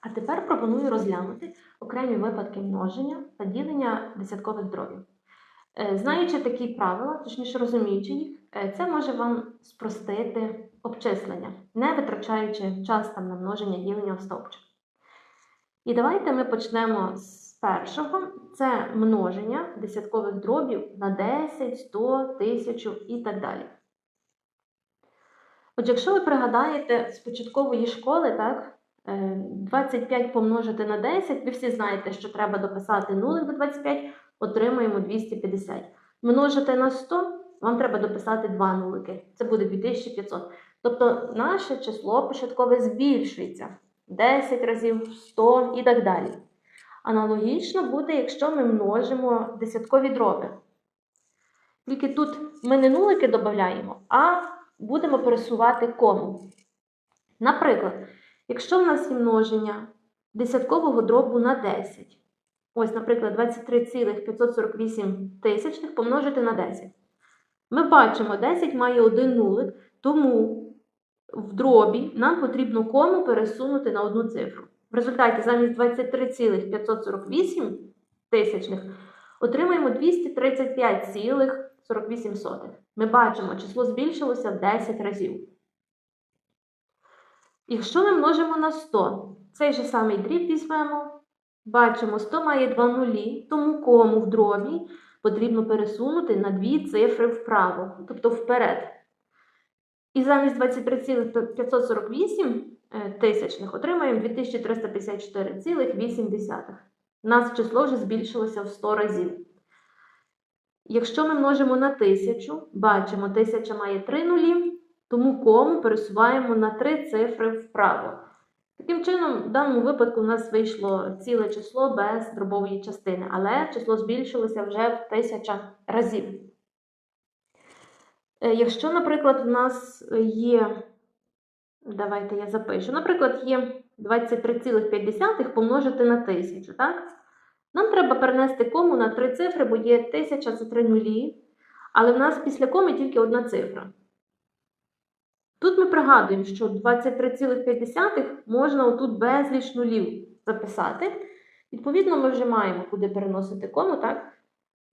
А тепер пропоную розглянути окремі випадки множення та ділення десяткових дробів. Е, Знаючи такі правила, точніше розуміючи їх, е, це може вам спростити обчислення, не витрачаючи час там на множення ділення в стовпчик. І давайте ми почнемо з першого. Це множення десяткових дробів на 10, 100, 1000 і так далі. Отже, якщо ви пригадаєте з початкової школи, так, 25 помножити на 10, ви всі знаєте, що треба дописати нулик до 25, отримуємо 250. Множити на 100, вам треба дописати 2 нулики. Це буде 2500. Тобто наше число початкове збільшується 10 разів, 100 і так далі. Аналогічно буде, якщо ми множимо десяткові дроби. Тільки тут ми не нулики додаємо, а будемо пересувати кому. Наприклад, якщо в нас є множення десяткового дробу на 10, ось, наприклад, 23,548 тисячних помножити на 10. Ми бачимо, 10 має один нулик, тому в дробі нам потрібно кому пересунути на одну цифру. В результаті замість 23,548 тисячних отримаємо 235,48. Ми бачимо, число збільшилося в 10 разів. Якщо ми множимо на 100, цей же самий дріб візьмемо, бачимо, 100 має 2 нулі, тому кому в дробі потрібно пересунути на дві цифри вправо, тобто вперед. І замість 23,548 е, тисячних отримаємо 2354,8. У нас число вже збільшилося в 100 разів. Якщо ми множимо на 1000, бачимо, 1000 має 3 нулі, тому кому пересуваємо на 3 цифри вправо. Таким чином, в даному випадку у нас вийшло ціле число без дробової частини, але число збільшилося вже в 1000 разів. Е, Якщо, наприклад, в нас є, давайте я запишу, наприклад, є 23,5 помножити на 1000, так? Нам треба перенести кому на три цифри, бо є 1000 це 3 нулі, але в нас після коми тільки одна цифра. Тут ми пригадуємо, що 23,5 можна отут безліч нулів записати. Відповідно, ми вже маємо куди переносити кому, так?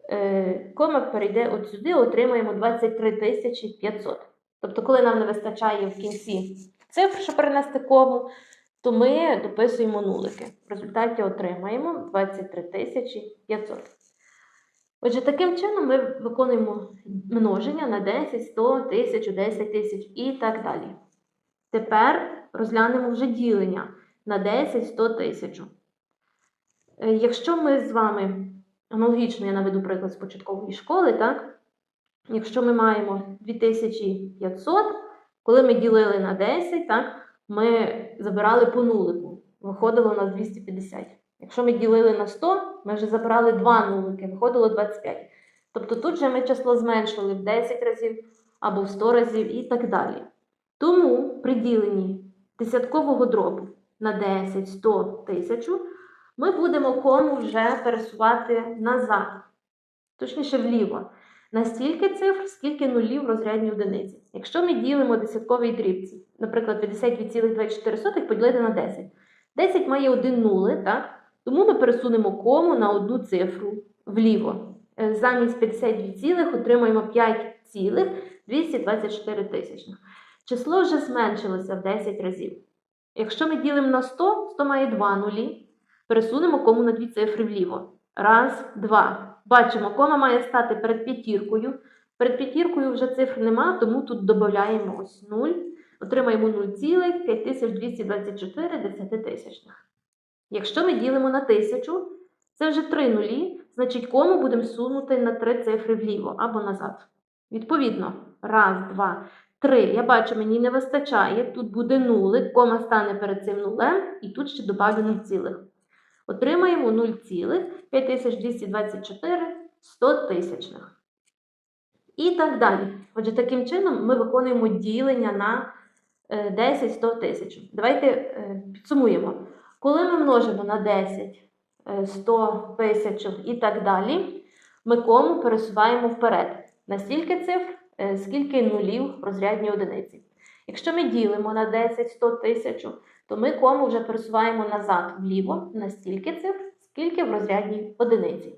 Е, кома перейде от сюди, отримаємо 23 500. Тобто, коли нам не вистачає в кінці цифр, щоб перенести кому, то ми дописуємо нулики. В результаті отримаємо 23 500. Отже, таким чином ми виконуємо множення на 10, 100, 1000, 10 тисяч і так далі. Тепер розглянемо вже ділення на 10, 100 тисяч. Якщо ми з вами аналогічно, я наведу приклад з початкової школи, так? Якщо ми маємо 2500, коли ми ділили на 10, так, ми забирали по нулику. Виходило у нас 250. Якщо ми ділили на 100, ми вже забирали 2 нулики, виходило 25. Тобто тут же ми число зменшили в 10 разів або в 100 разів і так далі. Тому при діленні десяткового дробу на 10, 100, 1000 ми будемо кому вже пересувати назад, точніше вліво. На стільки цифр, скільки нулів в розрядній одиниці. Якщо ми ділимо десятковий дрібці, наприклад, 52,24 поділити на 10. 10 має один нули, так? Тому ми пересунемо кому на одну цифру вліво. Е, Замість 52 цілих отримаємо 5,224 тисячних. Число вже зменшилося в 10 разів. Якщо ми ділимо на 100, 100 має 2 нулі. Пересунемо кому на дві цифри вліво. Раз, два. Бачимо, кома має стати перед п'ятіркою. Перед п'ятіркою вже цифр нема, тому тут додаємо ось 0. Отримаємо 0,5224 десятитисячних. Якщо ми ділимо на 1000, це вже 3 нулі, значить кому будемо сунути на 3 цифри вліво або назад. Відповідно, раз, два, три. Я бачу, мені не вистачає. Тут буде нулик, кома стане перед цим нулем, і тут ще добавлю 0 цілих. Отримаємо 0,5224 100 тисячних. І так далі. Отже, таким чином ми виконуємо ділення на 10-100 тисяч. Давайте е, підсумуємо. Коли ми множимо на 10, е, 100 тисяч і так далі, ми кому пересуваємо вперед. На стільки цифр, е, скільки нулів в розрядній одиниці. Якщо ми ділимо на 10, 100 тисяч, то ми кому вже пересуваємо назад вліво на стільки цифр, скільки в розрядній одиниці.